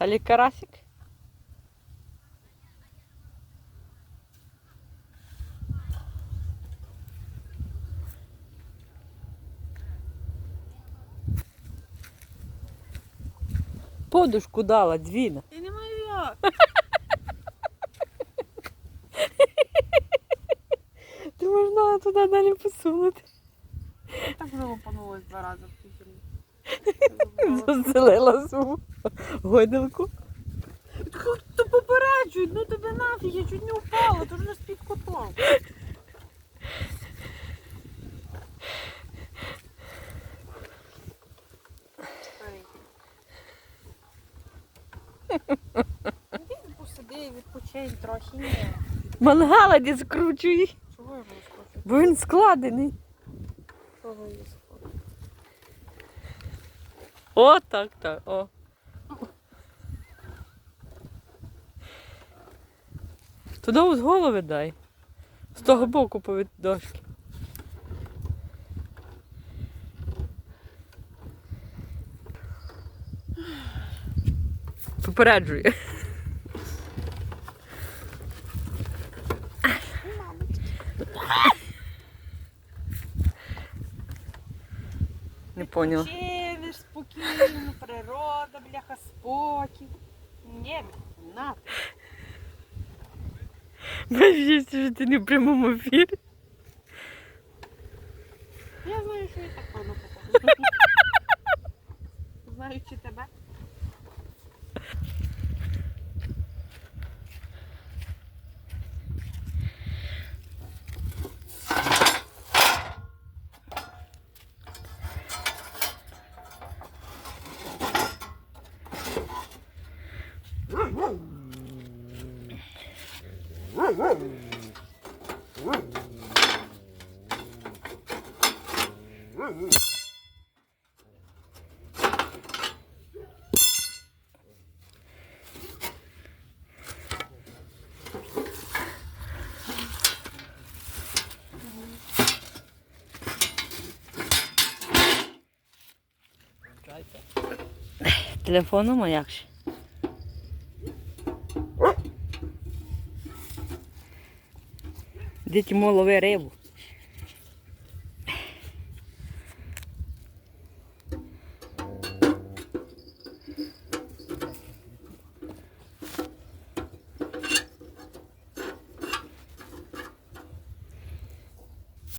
Далі карасик. Подушку дала, двіна. Я не маю як. Ти можна туди далі посунути. Так вже опанулось два рази в цій фільмі. Заселила свою гойдалку. То попереджують, ну тебе нафіг, я чуть не впала, то ж не з-під котом. Іди посиди, відпочинь трохи. Ні. Мангала не скручує, Чого я скочу? бо він складений. Чого я скочу? О, так, так. О. Туди з голови дай. З того боку повід дошки. Попереджує. Не поняла. Чиниш спокійно, природа, бляха, спокій. Ні, на. Бачиш, що ти не в прямому ефірі. Я знаю, що я так певно покажу. Телефоном, а як Діти лови рибу.